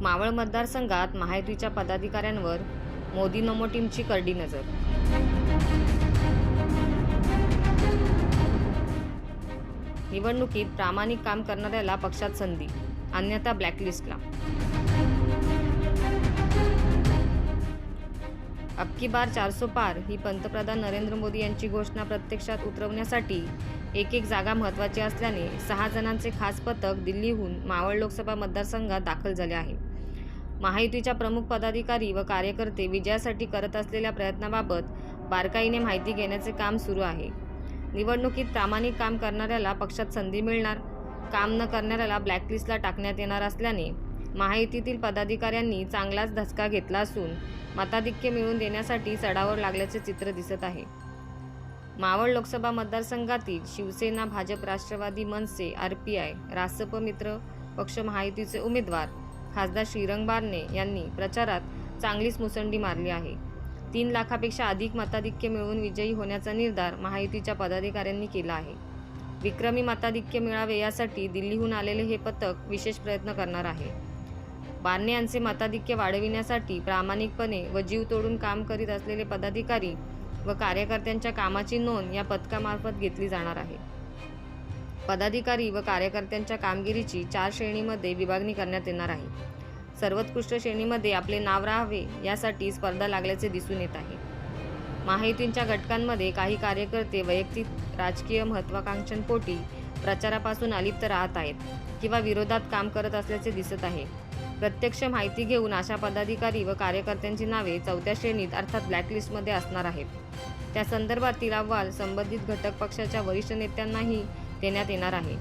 मावळ मतदारसंघात महायुतीच्या पदाधिकाऱ्यांवर मोदी नमो टीमची करडी नजर. निवडणुकीत प्रामाणिक काम करणाऱ्याला पक्षात संधी अन्यथा ब्लॅकलिस्टला. अबकी बार चारसो पार ही पंतप्रधान नरेंद्र मोदी यांची घोषणा प्रत्यक्षात उतरवण्यासाठी एक एक जागा महत्त्वाची असल्याने सहा जणांचे खास पथक दिल्लीहून मावळ लोकसभा मतदारसंघात दाखल झाले आहे. महायुतीच्या प्रमुख पदाधिकारी व कार्यकर्ते विजयासाठी करत असलेल्या प्रयत्नाबाबत बारकाईने माहिती घेण्याचे काम सुरू आहे. निवडणुकीत प्रामाणिक काम करणाऱ्याला पक्षात संधी मिळणार काम न करणाऱ्याला ब्लॅकलिस्टला टाकण्यात येणार असल्याने महायुतीतील पदाधिकाऱ्यांनी चांगलाच धसका घेतला असून मताधिक्य मिळवून देण्यासाठी चढावर लागल्याचे चित्र दिसत आहे. मावळ लोकसभा मतदारसंघातील शिवसेना भाजप राष्ट्रवादी मनसे आर पी आय रासप मित्र पक्ष महायुतीचे उमेदवार खासदार श्रीरंग बारणे यांनी प्रचारात चांगलीच मुसंडी मारली आहे. तीन लाखापेक्षा अधिक मताधिक्य मिळवून विजयी होण्याचा निर्धार महायुतीच्या पदाधिकाऱ्यांनी केला आहे. विक्रमी मताधिक्य मिळावे यासाठी दिल्लीहून आलेले हे पथक विशेष प्रयत्न करणार आहे. बारणे यांचे मताधिक्य वाढविण्यासाठी प्रामाणिकपणे व जीव तोडून काम करीत असलेले पदाधिकारी व कार्यकर्त्यांच्या कामाची नोंद या पथकामार्फत घेतली जाणार आहे. पदाधिकारी व कार्यकर्त्यांच्या कामगिरीची चार श्रेणीमध्ये विभागणी करण्यात येणार आहे. सर्वोत्कृष्ट श्रेणीमध्ये आपले नाव राहावे यासाठी स्पर्धा लागल्याचे दिसून येत आहे. महायुतींच्या घटकांमध्ये काही कार्यकर्ते वैयक्तिक राजकीय महत्त्वाकांक्षांपोटी प्रचारापासून अलिप्त राहत आहेत किंवा विरोधात काम करत असल्याचे दिसत आहे. प्रत्यक्ष माहिती घेऊन अशा पदाधिकारी व कार्यकर्त्यांची नावे चौथ्या श्रेणीत अर्थात ब्लॅकलिस्टमध्ये असणार आहेत. त्या संदर्भातील अहवाल संबंधित घटक पक्षाच्या वरिष्ठ नेत्यांनाही देण्यात येणार आहे.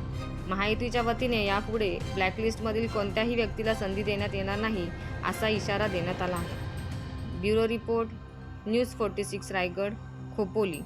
महायुतीच्या वतीने यापुढे ब्लॅकलिस्टमधील कोणत्याही व्यक्तीला संधी देण्यात येणार नाही असा इशारा देण्यात आला आहे. Bureau report news forty six Raigad Khopoli.